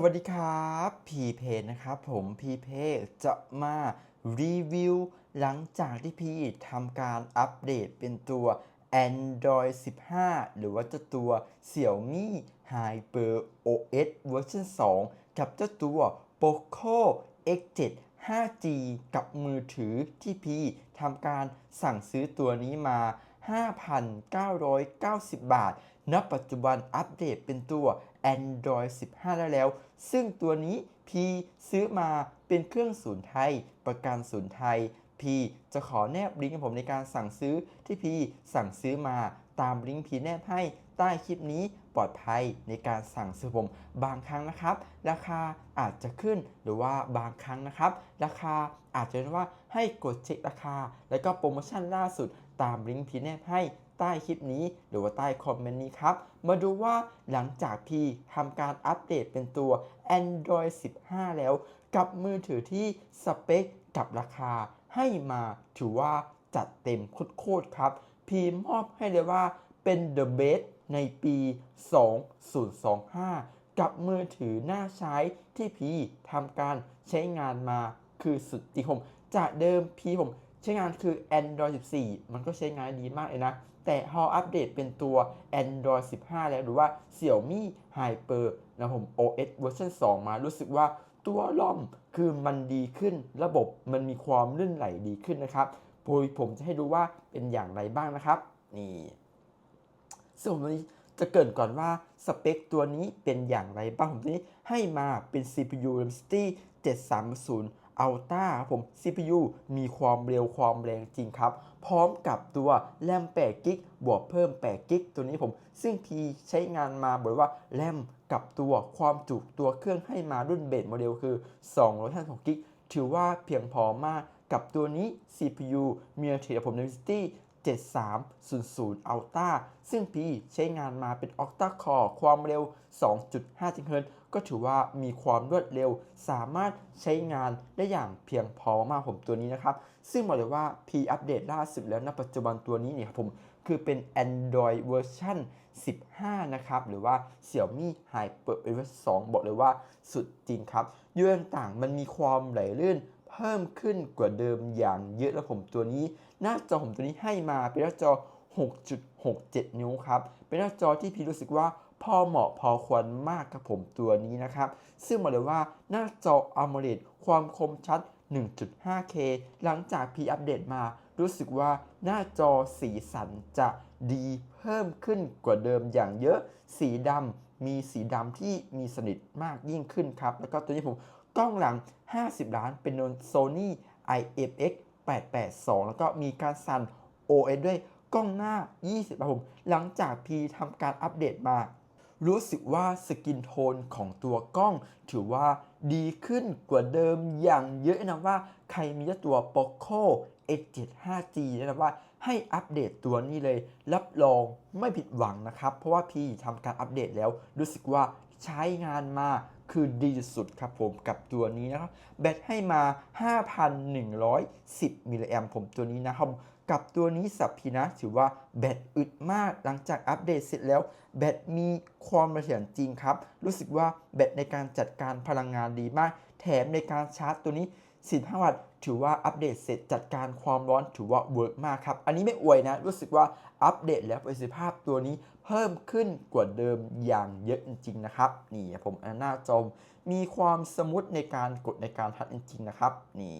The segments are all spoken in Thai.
วัสดีครับพีเพนะครับผมพีเพจะมารีวิวหลังจากที่พีทำการอัปเดตเป็นตัว Android 15 หรือว่าจ้าตัว Xiaomi Hyper OS เวอร์ชัน2 กับเจ้าตัว Poco X7 5G กับมือถือที่พี่ทำการสั่งซื้อตัวนี้มา 5,990 บาท ณ ปัจจุบันอัปเดตเป็นตัว Android 15ได้แล้ว ซึ่งตัวนี้พี่ซื้อมาเป็นเครื่องศูนย์ไทย ประกันศูนย์ไทยพี่จะขอแนบลิงก์ของผมในการสั่งซื้อที่พี่สั่งซื้อมาตามลิงก์พี่แนบให้ใต้คลิปนี้ปลอดภัยในการสั่งซื้อผมบางครั้งนะครับ ราคาอาจจะขึ้นหรือว่าบางครั้งนะครับ ราคาอาจจะเป็นว่าให้กดเช็คราคา แล้วก็โปรโมชั่นล่าสุดตามลิงก์พี่แนบให้ ใต้คลิปนี้ หรือว่าใต้คอมเมนต์นี้ครับ มาดูว่าหลังจากพี่ทำการอัปเดตเป็นตัว Android 15 แล้ว กับมือถือที่สเปคกับราคาให้มาถือว่าจัดเต็มโคตรครับ พีมอบให้เลยว่าเป็น The Best ในปี 2025 กับมือถือหน้าใช้ที่พีทำการใช้งานมาคือสุดจริงผมจากเดิมพีผมใช้งานคือ Android 14 มันก็ใช้งานดีมากเลยนะ แต่พออัปเดตเป็นตัว Android 15 แล้วหรือว่า Xiaomi Hyper นะผม OS เวอร์ชัน2 มารู้สึกว่าตัวล่อมคือมันดีขึ้นระบบมันมีความลื่นไหลดีขึ้นนะครับโดยผมจะให้ดูว่าเป็นอย่างไรบ้างนะครับ นี่ซึ่งผมวันนี้จะเกินก่อนว่าสเปคตัวนี้เป็นอย่างไรบ้างผมนี้ให้มาเป็น CPU Dimensity 730 Ultra ครับผม CPU มีความเร็วความแรงจริงครับ พร้อมกับตัวแรม8กิกบวกเพิ่ม8กิกตัวนี้ผม ซึ่งพีใช้งานมาบอกว่าแรมกับตัวความจุตัวเครื่องให้มารุ่นเบสโมเดลคือ256กิกถือว่าเพียงพอมากกับตัวนี้ CPU มีเทผม Dimensity 7300 Ultra ซึ่งพีใช้งานมาเป็น Octa Core ความเร็ว 2.5 GHz ก็ถือว่ามีความรวดเร็ว สามารถใช้งานได้อย่างเพียงพอมากผมตัวนี้นะครับ ซึ่งบอกเลยว่าพีอัปเดตล่าสุดแล้วณปัจจุบันตัวนี้เนี่ยครับผมคือเป็น Android เวอร์ชัน15 นะครับ หรือว่า Xiaomi Hyper OS 2 บอกเลยว่าสุดจริงครับยูเต่างมันมีความไหลลื่นเพิ่มขึ้นกว่าเดิมอย่างเยอะแล้วผมตัวนี้ หน้าจอผมตัวนี้ให้มาเป็นหน้าจอ 6.67 นิ้วครับ เป็นหน้าจอที่พี่รู้สึกว่า พอเหมาะพอควรมากครับผมตัวนี้นะครับ ซึ่งบอกเลยว่าหน้าจอ AMOLED ความคมชัด 1.5K หลังจากพีอัปเดตมา รู้สึกว่าหน้าจอสีสันจะดีเพิ่มขึ้นกว่าเดิมอย่างเยอะ สีดำมีสีดำที่มีสนิทมากยิ่งขึ้นครับ แล้วก็ตัวนี้ผมกล้องหลัง 50 ล้านเป็นโนน Sony IMX 882 แล้วก็มีการสั่น OS ด้วยกล้องหน้า 20ครับผม หลังจากพีทำการอัปเดตมา รู้สึกว่าสกินโทนของตัวกล้อง ถือว่าดีขึ้นกว่าเดิมอย่างเยอะนะว่า ใครมีตัว Poco X7 5G นะว่าให้อัปเดตตัวนี้เลย รับรองไม่ผิดหวังนะครับ เพราะว่าพี่ทำการอัปเดตแล้ว รู้สึกว่าใช้งานมาคือดีสุดครับผมกับตัวนี้นะครับ แบตให้มา 5,110 มิลลิแอมผมตัวนี้นะครับ กับตัวนี้สับพีนะถือว่าแบตอึดมากหลังจากอัปเดตเสร็จแล้ว แบตมีความเสถียรจริงครับ รู้สึกว่าแบตในการจัดการพลังงานดีมาก แถมในการชาร์จตัวนี้15วัตต์ถือว่าอัปเดตเสร็จจัดการความร้อนถือว่าเวิร์กมากครับ อันนี้ไม่อวยนะ รู้สึกว่าอัปเดตแล้วประสิทธิภาพตัวนี้เพิ่มขึ้นกว่าเดิมอย่างเยอะจริงๆนะครับ นี่ผมอันหน้าจอมมีความสมูทในการกดในการทัดจริงๆนะครับ นี่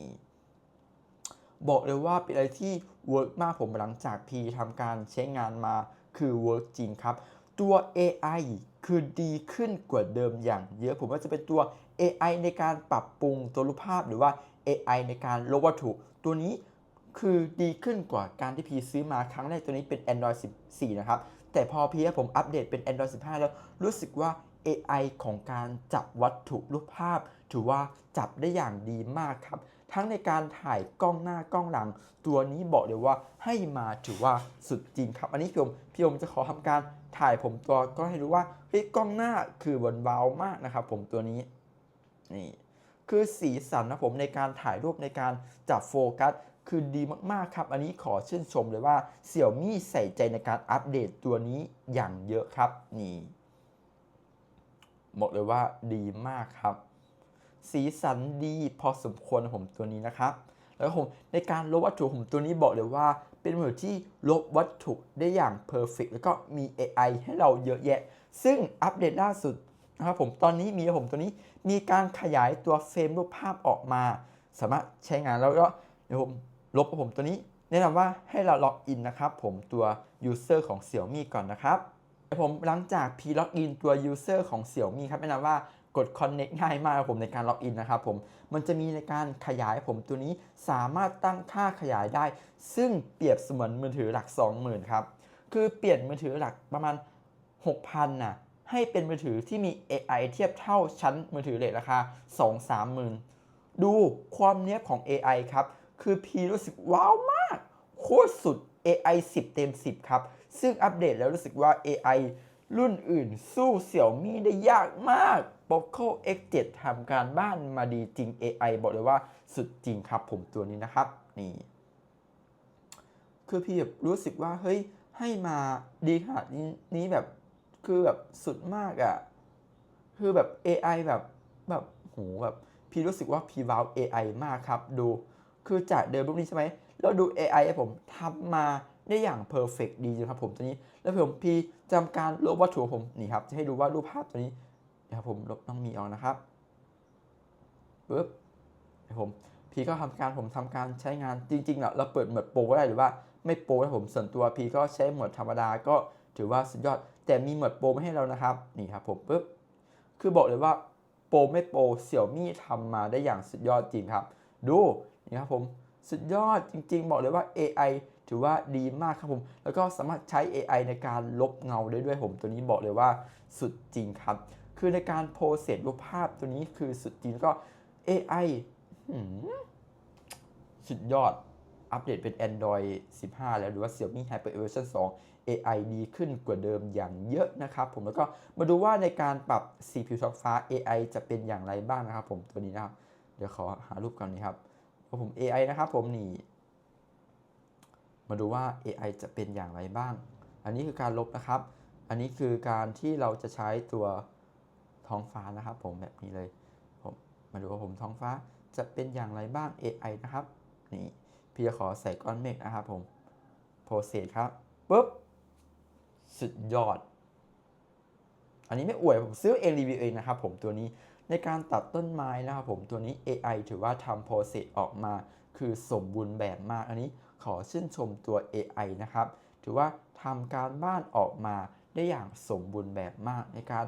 บอกเลยว่าเป็นอะไรที่เวิร์กมากผมหลังจากพีทำการใช้งานมาคือเวิร์กจริงครับ ตัว AI คือดีขึ้นกว่าเดิมอย่างเยอะผมว่าจะเป็นตัว AI ในการปรับปรุงตัวรูปภาพหรือว่า AI ในการลบวัตถุ ตัวนี้คือดีขึ้นกว่าการที่พีซื้อมาครั้งแรกตัวนี้เป็น Android 14 นะครับ แต่พอพีผมอัปเดตเป็น Android 15 แล้วรู้สึกว่า AI ของการจับวัตถุรูปภาพ ถือว่าจับได้อย่างดีมากครับ ทั้งในการถ่ายกล้องหน้ากล้องหลัง ตัวนี้บอกเลยว่าให้มาถือว่าสุดจริงครับ อันนี้พี่ผมพี่ผมจะขอทำการถ่ายผมตัวก็ให้รู้ว่าเฮ้ยกล้องหน้าคือบนเบามากนะครับ ผมตัวนี้นี่คือสีสันนะผมในการถ่ายรูปในการจับโฟกัสคือดีมากๆครับ อันนี้ขอชื่นชมเลยว่าเสี่ยวมี่ใส่ใจในการอัปเดตตัวนี้อย่างเยอะครับนี่บอกเลยว่าดีมากครับ สีสันดีพอสมควรผมตัวนี้นะครับแล้วผมในการลบวัตถุผมตัวนี้บอกเลยว่า เป็นมือที่ลบวัตถุได้อย่างเพอร์เฟกแล้วก็มี AI ให้เราเยอะแยะ ซึ่งอัปเดตล่าสุดนะครับผมตอนนี้มีผมตัวนี้มีการขยายตัวเฟรมรูปภาพออกมา สามารถใช้งานแล้วก็เดี๋ยวผมลบผมตัวนี้แนะนำว่าให้เราล็อกอินนะครับผมตัว user ของ Xiaomi ก่อนนะครับเดี๋ยวผมหลังจาก p ล็อกอินตัว user ของ Xiaomi ครับแนะนำว่า กด connect ง่ายมากครับผมในการล็อกอินนะครับผม มันจะมีในการขยายผมตัวนี้สามารถตั้งค่าขยายได้ ซึ่งเปรียบเสมือนมือถือหลัก 20,000 ครับ คือเปลี่ยนมือถือหลักประมาณ 6,000น่ะให้เป็นมือถือที่มี AI เทียบเท่าชั้นมือถือเลทราคา 2-3หมื่นดูความเนี้ยบของ AI ครับ คือพีรู้สึกว้าวมาก โคตรสุด AI 10 เต็ม 10 ครับ ซึ่งอัปเดตแล้วรู้สึกว่า AI รุ่นอื่นสู้เสี่ยวมี่ได้ยากมาก Poco X7 ทำการบ้านมาดีจริง AI บอกเลยว่าสุดจริงครับผมตัวนี้นะครับ นี่ คือพี่แบบรู้สึกว่า เฮ้ย ให้มาดีขนาดนี้แบบ คือแบบสุดมากอะ่ะ คือแบบ AI แบบแบบโหแบบพี่รู้สึกว่าพี่ว้าว AI มากครับ ดู คือจากเดิมรูปนี้ใช่ไหมแล้วดู AI ผมทำมาได้อย่างเพอร์เฟกดีจริงครับผมตัวนี้ แล้วผมพี่จำการลบวัตถุผมนี่ครับ จะให้ดูว่ารูปภาพตัวนี้ นะครับผมลบน้องมีออกนะครับปึ๊บผมพีก็ทำการผมทำการใช้งานจริงๆอะเราเปิดหมดโปรก็ได้หรือว่าไม่โปรนะผมส่วนตัวพีก็ใช้หมดธรรมดาก็ถือว่าสุดยอด แต่มีหมดโปรมาให้เรานะครับนี่ครับผมปึ๊บคือบอกเลยว่าโปรไม่โปรเสี่ยวมี่ทำมาได้อย่างสุดยอดจริงครับ ดูนี่ครับผมสุดยอดจริง ๆ บอกเลยว่า AI ถือว่าดีมากครับผม แล้วก็สามารถใช้ AI ในการลบเงาได้ด้วยผม ตัวนี้บอกเลยว่าสุดจริงครับ คือในการโพสเซสรูปภาพตัวนี้คือสุดจริงก็ AI สุดยอด อัปเดตเป็น Android 15 แล้วหรือว่า Xiaomi Hyper Version 2 AI ดีขึ้นกว่าเดิมอย่างเยอะนะครับผมแล้วก็มาดูว่าในการปรับ CPU ท้องฟ้า AI จะเป็นอย่างไรบ้างนะครับผมตัวนี้นะครับเดี๋ยวขอหารูปก่อนนี้ครับผม AI นะครับผมนี่มาดูว่า AI จะเป็นอย่างไรบ้าง อันนี้คือการลบนะครับ อันนี้คือการที่เราจะใช้ตัว ท้องฟ้านะครับ ผมแบบนี้เลยผมมาดูว่าผมท้องฟ้าจะเป็นอย่างไรบ้าง AI นะครับนี่พี่จะขอใส่ก้อนเมฆนะครับผมโปรเซสครับปุ๊บสุดยอด อันนี้ไม่อวยผมซื้อเองรีวิวเองนะครับผมตัวนี้ในการตัดต้นไม้นะครับผมตัวนี้ AI ถือว่าทำโปรเซสออกมา คือสมบูรณ์แบบมากอันนี้ขอชื่นชมตัว AI นะครับ ถือว่าทำการบ้านออกมาได้อย่างสมบูรณ์แบบมากในการ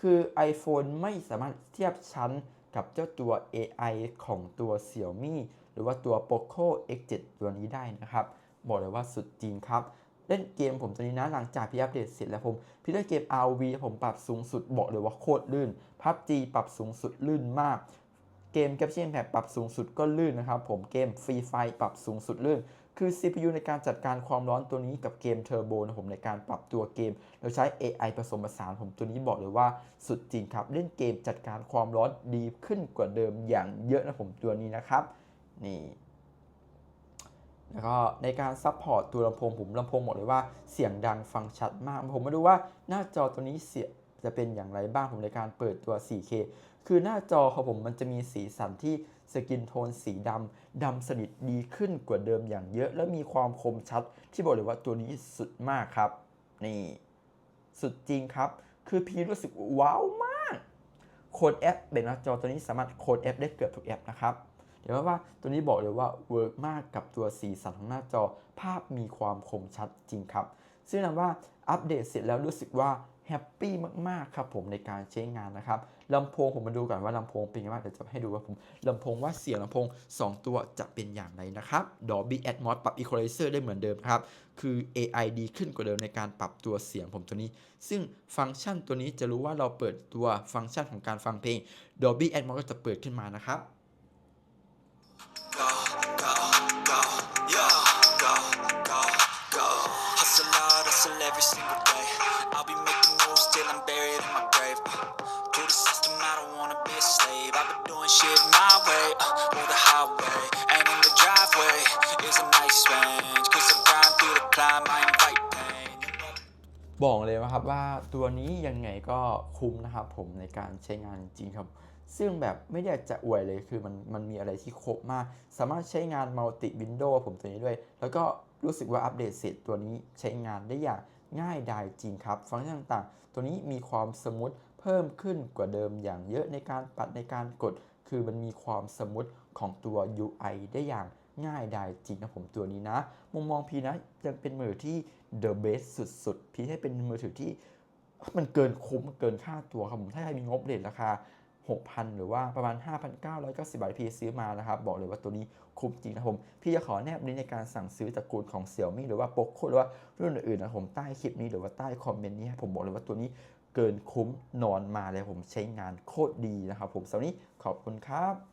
คือ iPhone ไม่สามารถเทียบชั้นกับเจ้าตัว AI ของตัว Xiaomi หรือว่าตัว Poco X7 ตัวนี้ได้นะครับ บอกเลยว่าสุดจริงครับ เล่นเกมผมตัวนี้นะ หลังจากพี่อัปเดตเสร็จแล้วผมพี่เล่นเกม RV ผมปรับสูงสุดบอกเลยว่าโคตรลื่น PUBG ปรับสูงสุดลื่นมาก เกม Capture Impact ปรับสูงสุดก็ลื่นนะครับ ผมเกม Free Fire ปรับสูงสุดลื่น คือ CPU ในการจัดการความร้อนตัวนี้กับเกม Turbo นะผมในการปรับตัวเกมเราใช้ AI ผสมผสานผมตัวนี้บอกเลยว่าสุดจริงครับ เล่นเกมจัดการความร้อนดีขึ้นกว่าเดิมอย่างเยอะนะผมตัวนี้นะครับนี่แล้วก็ในการซัพพอร์ตตัวลำโพงผมลำโพงบอกเลยว่าเสียงดังฟังชัดมาก ผมมาดูว่าหน้าจอตัวนี้เสียจะเป็นอย่างไรบ้างผมในการเปิดตัว 4K คือหน้าจอของผมมันจะมีสีสันที่สกินโทนสีดำดำสนิทดีขึ้นกว่าเดิมอย่างเยอะ และมีความคมชัด ที่บอกเลยว่าตัวนี้สุดมากครับ นี่ สุดจริงครับ คือพีรู้สึกว้าวมากโคดแอปเป็นหน้าจอตัวนี้สามารถโคดแอปได้เกือบทุกแอปนะครับเดี๋ยวว่าตัวนี้บอกเลยว่าเวิร์กมากกับตัวสีสันของหน้าจอ ภาพมีความคมชัดจริงครับซึ่งนะว่าอัปเดตเสร็จแล้วรู้สึกว่า แฮปปี้มากๆครับผมในการใช้งานนะครับลำโพงผมมาดูก่อนว่าลำโพงเป็นยังไงเดี๋ยวจะให้ดูว่าผมลำโพงว่าเสียงลำโพง 2 ตัวจะเป็นอย่างไรนะครับ Dolby Atmos ปรับ Equalizer ได้เหมือนเดิมครับ คือ AI ดีขึ้นกว่าเดิมในการปรับตัวเสียงผมตัวนี้ ซึ่งฟังก์ชันตัวนี้จะรู้ว่าเราเปิดตัวฟังก์ชันของการฟังเพลง Dolby Atmos ก็จะเปิดขึ้นมานะครับ shit my way, uh, or the highway. And in the driveway is a nice range. Cause I grind through the climb, I invite pain. บอกเลยนะครับว่าตัวนี้ยังไงก็คุ้มนะครับผมในการใช้งานจริงครับ ซึ่งแบบไม่ได้จะอวยเลยคือมันมันมีอะไรที่ครบมาก สามารถใช้งานมัลติวินโดว์ผมตัวนี้ด้วย แล้วก็รู้สึกว่าอัปเดตเสร็จตัวนี้ใช้งานได้อย่างง่ายดายจริงครับ ฟังก์ชันต่างๆ ตัวนี้มีความสมูทเพิ่มขึ้นกว่าเดิมอย่างเยอะในการปัดในการกด คือมันมีความสมูทของตัว UI ได้อย่างง่ายดายจริงนะผมตัวนี้นะ มุมมองพีนะยังเป็นมือถือที่ the best สุดๆ พีให้เป็นมือถือที่มันเกินคุ้มเกินค่าตัวครับผมถ้าใครมีงบเลทราคา 6,000 หรือว่าประมาณ 5,990 บาทพี่ซื้อมานะครับ บอกเลยว่าตัวนี้คุ้มจริงนะผม พี่จะขอแนบลิงก์ในการสั่งซื้อตระกูลของ Xiaomi หรือว่า Poco หรือว่ารุ่นอื่นๆนะผมใต้คลิปนี้หรือว่าใต้คอมเมนต์นี้ผมบอกเลยว่าตัวนี้ เกินคุ้มนอนมาเลยผมใช้งานโคตรดีนะครับผมสำหรับนี้ขอบคุณครับ